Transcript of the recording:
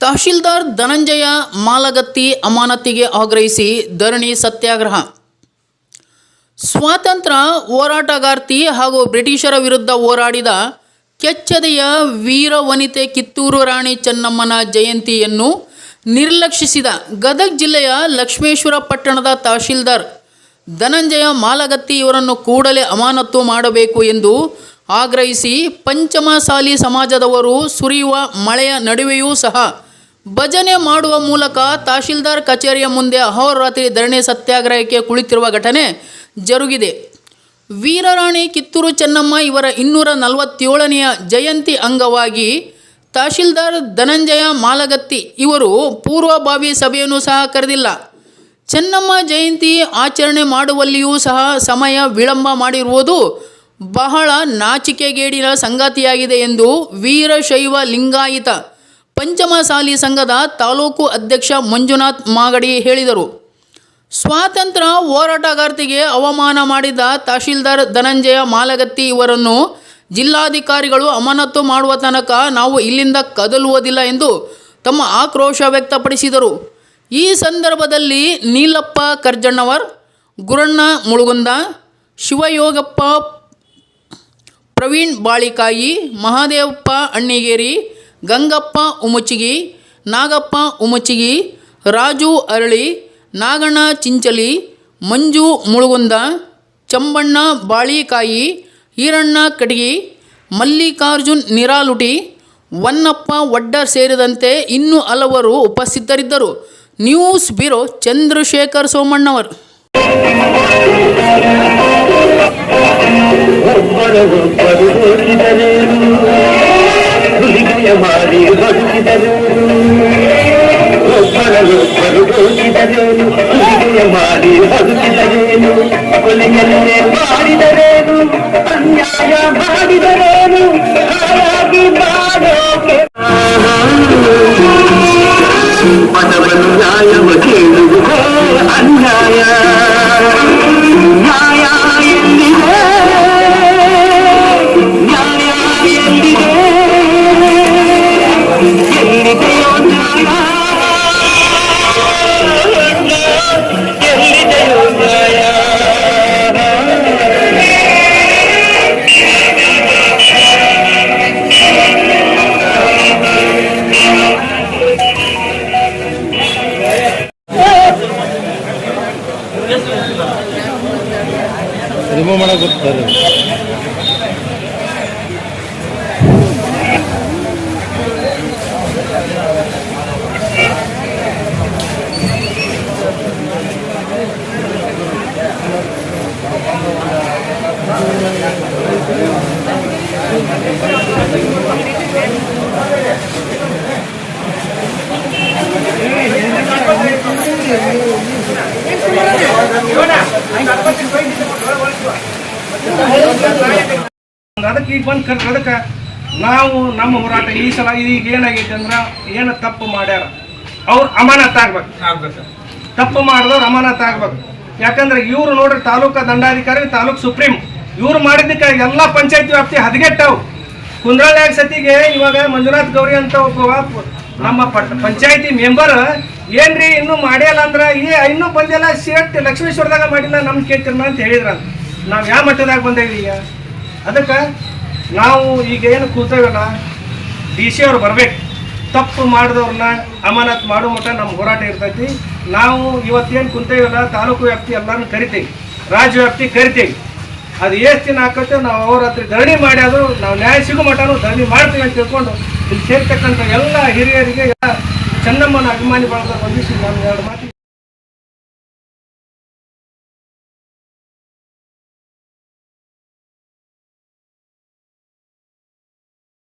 ತಹಶೀಲ್ದಾರ್ ಧನಂಜಯ ಮಾಲಗತ್ತಿ ಅಮಾನತಿಗೆ ಆಗ್ರಹಿಸಿ ಧರಣಿ ಸತ್ಯಾಗ್ರಹ. ಸ್ವಾತಂತ್ರ್ಯ ಹೋರಾಟಗಾರ್ತಿ ಹಾಗೂ ಬ್ರಿಟಿಷರ ವಿರುದ್ಧ ಹೋರಾಡಿದ ಕೆಚ್ಚದೆಯ ವೀರ ವನಿತೆ ಕಿತ್ತೂರು ರಾಣಿ ಚೆನ್ನಮ್ಮನ ಜಯಂತಿಯನ್ನು ನಿರ್ಲಕ್ಷಿಸಿದ ಗದಗ ಜಿಲ್ಲೆಯ ಲಕ್ಷ್ಮೇಶ್ವರ ಪಟ್ಟಣದ ತಹಶೀಲ್ದಾರ್ ಧನಂಜಯ ಮಾಲಗತ್ತಿ ಇವರನ್ನು ಕೂಡಲೇ ಅಮಾನತು ಮಾಡಬೇಕು ಎಂದು ಆಗ್ರಹಿಸಿ ಪಂಚಮಸಾಲಿ ಸಮಾಜದವರು ಸುರಿಯುವ ಮಳೆಯ ನಡುವೆಯೂ ಸಹ ಭಜನೆ ಮಾಡುವ ಮೂಲಕ ತಹಶೀಲ್ದಾರ್ ಕಚೇರಿಯ ಮುಂದೆ ಅಹೋರಾತ್ರಿ ಧರಣಿ ಸತ್ಯಾಗ್ರಹಕ್ಕೆ ಕುಳಿತಿರುವ ಘಟನೆ ಜರುಗಿದೆ. ವೀರರಾಣಿ ಕಿತ್ತೂರು ಚೆನ್ನಮ್ಮ ಇವರ ಇನ್ನೂರ ನಲವತ್ತೇಳನೆಯ ಜಯಂತಿ ಅಂಗವಾಗಿ ತಹಶೀಲ್ದಾರ್ ಧನಂಜಯ ಮಾಲಗತ್ತಿ ಇವರು ಪೂರ್ವಭಾವಿ ಸಭೆಯನ್ನು ಸಹ ಕರೆದಿಲ್ಲ. ಚೆನ್ನಮ್ಮ ಜಯಂತಿ ಆಚರಣೆ ಮಾಡುವಲ್ಲಿಯೂ ಸಹ ಸಮಯ ವಿಳಂಬ ಮಾಡಿರುವುದು ಬಹಳ ನಾಚಿಕೆಗೇಡಿನ ಸಂಗತಿಯಾಗಿದೆ ಎಂದು ವೀರಶೈವ ಲಿಂಗಾಯತ ಪಂಚಮಸಾಲಿ ಸಂಘದ ತಾಲೂಕು ಅಧ್ಯಕ್ಷ ಮಂಜುನಾಥ್ ಮಾಗಡಿ ಹೇಳಿದರು. ಸ್ವಾತಂತ್ರ್ಯ ಹೋರಾಟಗಾರ್ತಿಗೆ ಅವಮಾನ ಮಾಡಿದ ತಹಶೀಲ್ದಾರ್ ಧನಂಜಯ ಮಾಲಗತ್ತಿ ಇವರನ್ನು ಜಿಲ್ಲಾಧಿಕಾರಿಗಳು ಅಮಾನತು ಮಾಡುವ ತನಕ ನಾವು ಇಲ್ಲಿಂದ ಕದಲುವುದಿಲ್ಲ ಎಂದು ತಮ್ಮ ಆಕ್ರೋಶ ವ್ಯಕ್ತಪಡಿಸಿದರು. ಈ ಸಂದರ್ಭದಲ್ಲಿ ನೀಲಪ್ಪ ಕರ್ಜಣ್ಣವರ್, ಗುರಣ್ಣ ಮುಳುಗುಂದ, ಶಿವಯೋಗಪ್ಪ ಪ್ರವೀಣ್ ಬಾಳಿಕಾಯಿ, ಮಹಾದೇವಪ್ಪ ಅಣ್ಣಿಗೇರಿ ಗಂಗಪ್ಪ ಉಮಚಿಗಿ, ನಾಗಪ್ಪ ಉಮಚಿಗಿ, ರಾಜು ಅರಳಿ, ನಾಗಣ್ಣ ಚಿಂಚಲಿ, ಮಂಜು ಮುಳುಗುಂದ, ಚಂಬಣ್ಣ ಬಾಳಿಕಾಯಿ, ಈರಣ್ಣ ಕಟಗಿ, ಮಲ್ಲಿಕಾರ್ಜುನ್ ನಿರಾಲುಟಿ, ವನ್ನಪ್ಪ ಒಡ್ಡರ್ ಸೇರಿದಂತೆ ಇನ್ನೂ ಹಲವರು ಉಪಸ್ಥಿತರಿದ್ದರು. ನ್ಯೂಸ್ ಬ್ಯೂರೋ ಚಂದ್ರಶೇಖರ್ ಸೋಮಣ್ಣವರ್ ಹುಲಿಗೆಯ ಮಾಡಿ ಬದುಕಿದರು ಒಬ್ಬರಲ್ಲೊಬ್ಬರು ಹೋಗಿದರೇನು ಹುಲಿಗೆಯ ಮಾಡಿ ಬದುಕಿದರೇನು ಕೊಲೆಯನ್ನೇ ಮಾಡಿದರೇನು? ಅನ್ಯಾಯ ಮಾಡಿದರೇನು? ಅದಕ್ಕೆ ಈಗ ಬಂದು ಕರ್ ಅದಕ್ಕೆ ನಾವು ನಮ್ಮ ಹೋರಾಟ ಈ ಸಲ ಈಗ ಏನಾಗೈತೆ ಅಂದ್ರೆ ಏನು ತಪ್ಪು ಮಾಡ್ಯಾರ. ಅವ್ರು ಅಮಾನತ್ ಆಗ್ಬೇಕು. ಆಗ್ಬೇಕು. ತಪ್ಪು ಮಾಡಿದವ್ರು ಅಮಾನತ್ ಆಗ್ಬೇಕು. ಯಾಕಂದ್ರೆ ಇವ್ರು ನೋಡ್ರಿ ತಾಲೂಕು ದಂಡಾಧಿಕಾರಿ ತಾಲೂಕು ಸುಪ್ರೀಂ. ಇವ್ರು ಮಾಡಿದ್ದಕ್ಕೆ ಎಲ್ಲ ಪಂಚಾಯತಿ ವ್ಯಾಪ್ತಿ ಹದಗೆಟ್ಟವು. ಕುಂದ್ರಾಳ್ಯಾಗ ಸತಿಗೆ ಇವಾಗ ಮಂಜುನಾಥ್ ಗೌರಿ ಅಂತ ಒಬ್ಬ ನಮ್ಮ ಪಂಚಾಯತಿ ಮೆಂಬರ್ ಏನ್ರಿ ಇನ್ನೂ ಮಾಡ್ಯಲ್ಲ ಅಂದ್ರೆ ಏ ಇನ್ನೂ ಬಂದಿಲ್ಲ ಸೇಟ್ ಲಕ್ಷ್ಮೇಶ್ವರದಾಗ ಮಾಡಿಲ್ಲ ನಮ್ಗೆ ಕೇಳ್ತಿರ್ನ ಅಂತ ಹೇಳಿದ್ರ ನಾವು ಯಾವ ಮಟ್ಟದಾಗ ಬಂದೇವಿ ಈಗ? ಅದಕ್ಕೆ ನಾವು ಈಗ ಏನು ಕೂತೇವಲ್ಲ, ಡಿ ಸಿ ಅವ್ರು ಬರ್ಬೇಕು. ತಪ್ಪು ಮಾಡಿದವ್ರನ್ನ ಅಮಾನತ್ ಮಾಡೋ ಮಟ್ಟ ನಮ್ಮ ಹೋರಾಟ ಇರ್ತೈತಿ. ನಾವು ಇವತ್ತೇನು ಕುಂತೇವಲ್ಲ, ತಾಲೂಕು ವ್ಯಾಪ್ತಿ ಎಲ್ಲರೂ ಕರಿತೀವಿ. ರಾಜ್ಯ ವ್ಯಾಪ್ತಿ ಕರಿತೀವಿ. ಅದು ಎಷ್ಟು ದಿನ ಹಾಕತ್ತೆ ನಾವು ಅವ್ರ ಹತ್ರ ಧರಣಿ ಮಾಡಿ ನಾವು ನ್ಯಾಯ ಸಿಗೋ ಮಟ್ಟನು ಧರಣಿ ಮಾಡ್ತೀವಿ ಅಂತ ತಿಳ್ಕೊಂಡು ಇಲ್ಲಿ ಸೇರ್ತಕ್ಕಂಥ ಎಲ್ಲ ಹಿರಿಯರಿಗೆ ಚೆನ್ನಮ್ಮನ ಅಭಿಮಾನಿ ಬಳಗ ಬಂದಿಸಿ ನಾನು ಎರಡು ಮಾತು